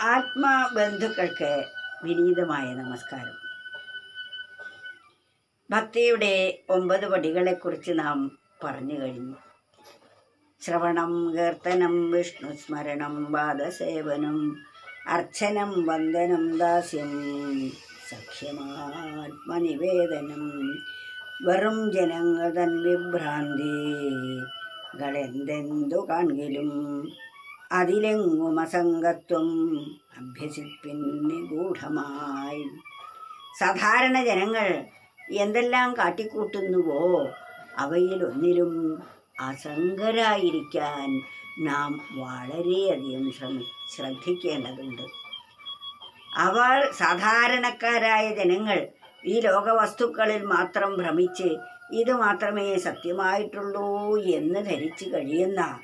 ആത്മബന്ധുക്കൾക്ക് വിനീതമായ നമസ്കാരം. ഭക്തിയുടെ ഒമ്പത് പടികളെക്കുറിച്ച് നാം പറഞ്ഞു കഴിഞ്ഞു. ശ്രവണം കീർത്തനം വിഷ്ണുസ്മരണം പാദസേവനം അർച്ചനം വന്ദനം ദാസ്യം സഖ്യമാത്മനിവേദനം വെറും ജനങ്ങൾ തൻ വിഭ്രാന്തികളെന്തെന്തു കാണിലും അതിലെങ്ങും അസംഗത്വം അഭ്യസിപ്പിൻ നിഗൂഢമായി. സാധാരണ ജനങ്ങൾ എന്തെല്ലാം കാട്ടിക്കൂട്ടുന്നുവോ അവയിലൊന്നിലും അസംഗരായിരിക്കാൻ നാം വളരെയധികം ശ്രമി ശ്രദ്ധിക്കേണ്ടതുണ്ട്. അവർ സാധാരണക്കാരായ ജനങ്ങൾ ഈ ലോകവസ്തുക്കളിൽ മാത്രം ഭ്രമിച്ച് ഇത് മാത്രമേ സത്യമായിട്ടുള്ളൂ എന്ന് ധരിച്ചു കഴിയുന്ന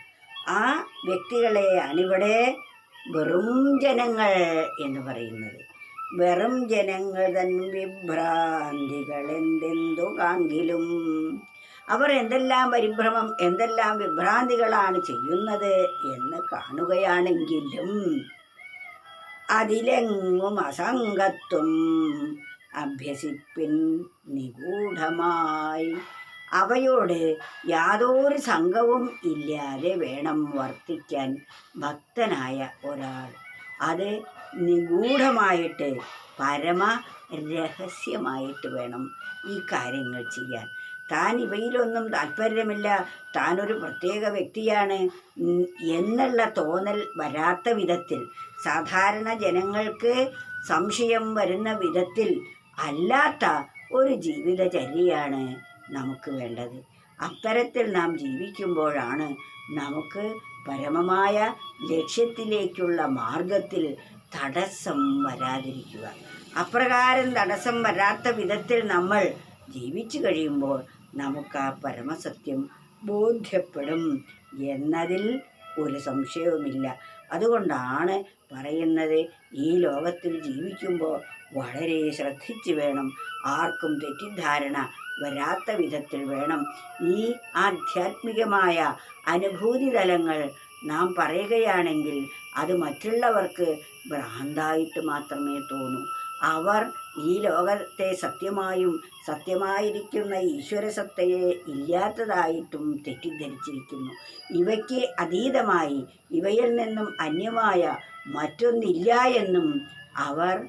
ആ വ്യക്തികളെയാണ് ഇവിടെ വെറും ജനങ്ങൾ എന്ന് പറയുന്നത്. വെറും ജനങ്ങൾ തൻ വിഭ്രാന്തികൾ എന്തെന്തു കാങ്കിലും. അവർ എന്തെല്ലാം പരിഭ്രമം എന്തെല്ലാം വിഭ്രാന്തികളാണ് ചെയ്യുന്നത് എന്ന് കാണുകയാണെങ്കിലും അതിലെങ്ങും അസംഗത്വം അഭ്യസിപ്പിൻ നിഗൂഢമായി അവയോട് യാതൊരു സംഘവും ഇല്ലാതെ വേണം വർത്തിക്കാൻ ഭക്തനായ ഒരാൾ. അത് നിഗൂഢമായിട്ട് പരമ രഹസ്യമായിട്ട് വേണം ഈ കാര്യങ്ങൾ ചെയ്യാൻ. താൻ ഇവയിലൊന്നും താല്പര്യമില്ല. താനൊരു പ്രത്യേക വ്യക്തിയാണ്. എന്നുള്ള തോന്നൽ വരാത്ത വിധത്തിൽ സാധാരണ ജനങ്ങൾക്ക് സംശയം വരുന്ന വിധത്തിൽ അല്ലാത്ത ഒരു ജീവിതചര്യയാണ് നമുക്ക് വേണ്ടത്. അത്തരത്തിൽ നാം ജീവിക്കുമ്പോഴാണ് നമുക്ക് പരമമായ ലക്ഷ്യത്തിലേക്കുള്ള മാർഗത്തിൽ തടസ്സം വരാതിരിക്കുക. അപ്രകാരം തടസ്സം വരാത്ത വിധത്തിൽ നമ്മൾ ജീവിച്ചു കഴിയുമ്പോൾ നമുക്ക് ആ പരമസത്യം ബോധ്യപ്പെടും എന്നതിൽ ഒരു സംശയവുമില്ല. അതുകൊണ്ടാണ് പറയുന്നത് ഈ ലോകത്തിൽ ജീവിക്കുമ്പോൾ വളരെ ശ്രദ്ധിച്ച് വേണം ആർക്കും തെറ്റിദ്ധാരണ വരാത്ത വിധത്തിൽ വേണം. ഈ ആധ്യാത്മികമായ അനുഭൂതി തലങ്ങൾ നാം പറയുകയാണെങ്കിൽ അത് മറ്റുള്ളവർക്ക് ഭ്രാന്തായിട്ട് മാത്രമേ തോന്നൂ. അവർ ഈ ലോകത്തെ സത്യമായും സത്യമായിരിക്കുന്ന ഈശ്വരസത്തയെ ഇല്ലാത്തതായിട്ടും തെറ്റിദ്ധരിച്ചിരിക്കുന്നു. ഇവയ്ക്ക് അതീതമായി ഇവയിൽ നിന്നും അന്യമായ മറ്റൊന്നില്ല എന്നും അവർ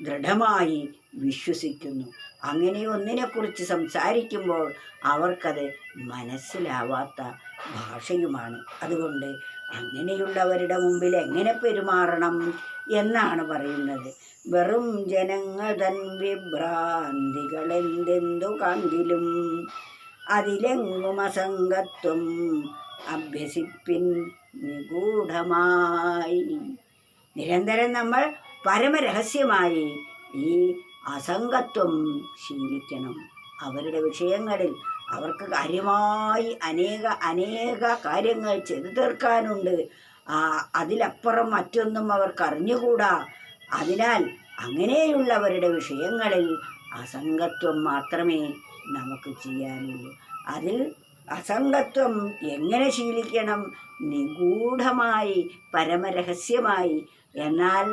ദൃഢമായി വിശ്വസിക്കുന്നു. അങ്ങനെ ഒന്നിനെക്കുറിച്ച് സംസാരിക്കുമ്പോൾ അവർക്കത് മനസ്സിലാവാത്ത ഭാഷയുമാണ്. അതുകൊണ്ട് അങ്ങനെയുള്ളവരുടെ മുമ്പിൽ എങ്ങനെ പെരുമാറണം? എന്നാണ് പറയുന്നത്. വെറും ജനങ്ങൾ തൻ വിഭ്രാന്തികൾ എന്തെന്തു കണ്ടിലും അതിലെങ്ങും അസംഗത്വം അഭ്യസിപ്പിൻ നിഗൂഢമായി. നിരന്തരം നമ്മൾ പരമരഹസ്യമായി ഈ അസംഗത്വം ശീലിക്കണം. അവരുടെ വിഷയങ്ങളിൽ അവർക്ക് കാര്യമായി അനേക അനേക കാര്യങ്ങൾ ചെയ്തു തീർക്കാനുണ്ട്. അതിലപ്പുറം മറ്റൊന്നും അവർക്ക് അറിഞ്ഞുകൂടാ. അതിനാൽ അങ്ങനെയുള്ളവരുടെ വിഷയങ്ങളിൽ അസംഗത്വം മാത്രമേ നമുക്ക് ചെയ്യാനുള്ളൂ. അതിൽ അസംഗത്വം എങ്ങനെ ശീലിക്കണം? നിഗൂഢമായി പരമരഹസ്യമായി. എന്നാൽ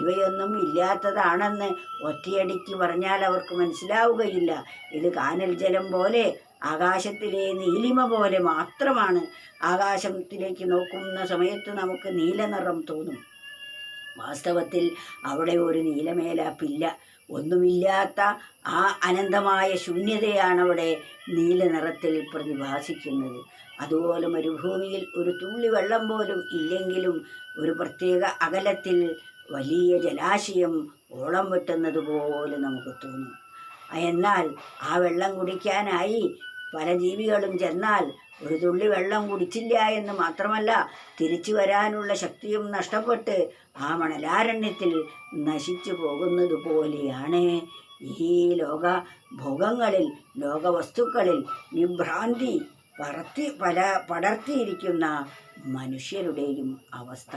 ഇവയൊന്നും ഇല്ലാത്തതാണെന്ന് ഒറ്റയടിക്ക് പറഞ്ഞാൽ അവർക്ക് മനസ്സിലാവുകയില്ല. ഇത് കാനൽ ജലം പോലെ ആകാശത്തിലെ നീലിമ പോലെ മാത്രമാണ് ആകാശത്തിലേക്ക് നോക്കുന്ന സമയത്ത് നമുക്ക് നീലനിറം തോന്നും. വാസ്തവത്തിൽ അവിടെ ഒരു നീലമേലാപ്പില്ല. ഒന്നുമില്ലാത്ത ആ അനന്തമായ ശൂന്യതയാണ് അവിടെ നീല നിറത്തിൽ പ്രതിഭാസിക്കുന്നത്. അതുപോലെ മരുഭൂമിയിൽ ഒരു തുള്ളി വെള്ളം പോലും ഇല്ലെങ്കിലും ഒരു പ്രത്യേക അകലത്തിൽ വലിയ ജലാശയം ഓളം വെട്ടുന്നത് പോലെ നമുക്ക് തോന്നും. എന്നാൽ ആ വെള്ളം കുടിക്കാനായി പല ജീവികളും ചെന്നാൽ ഒരു തുള്ളി വെള്ളം കുടിച്ചില്ല എന്ന് മാത്രമല്ല തിരിച്ചു വരാനുള്ള ശക്തിയും നഷ്ടപ്പെട്ട് ആ മണലാരണ്യത്തിൽ നശിച്ചു പോകുന്നത് പോലെയാണ് ഈ ലോക ഭോഗങ്ങളിൽ ലോകവസ്തുക്കളിൽ വിഭ്രാന്തി പറത്തി പല പടർത്തിയിരിക്കുന്ന മനുഷ്യരുടെയും അവസ്ഥ.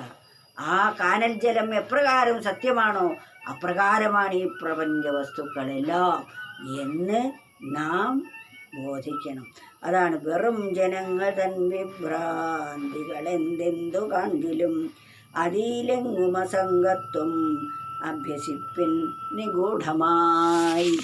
ആ കാനൽ ജലം എപ്രകാരം സത്യമാണോ? അപ്രകാരമാണ് ഈ പ്രപഞ്ച വസ്തുക്കളെല്ലാം എന്ന് നാം ബോധിക്കണം. അതാണ് വെറും ജനങ്ങൾ തൻ വിഭ്രാന്തികൾ എന്തെന്തു കാണിലും അതിലെങ്ങുമസംഗത്വം അഭ്യസിപ്പിൻ നിഗൂഢമായി.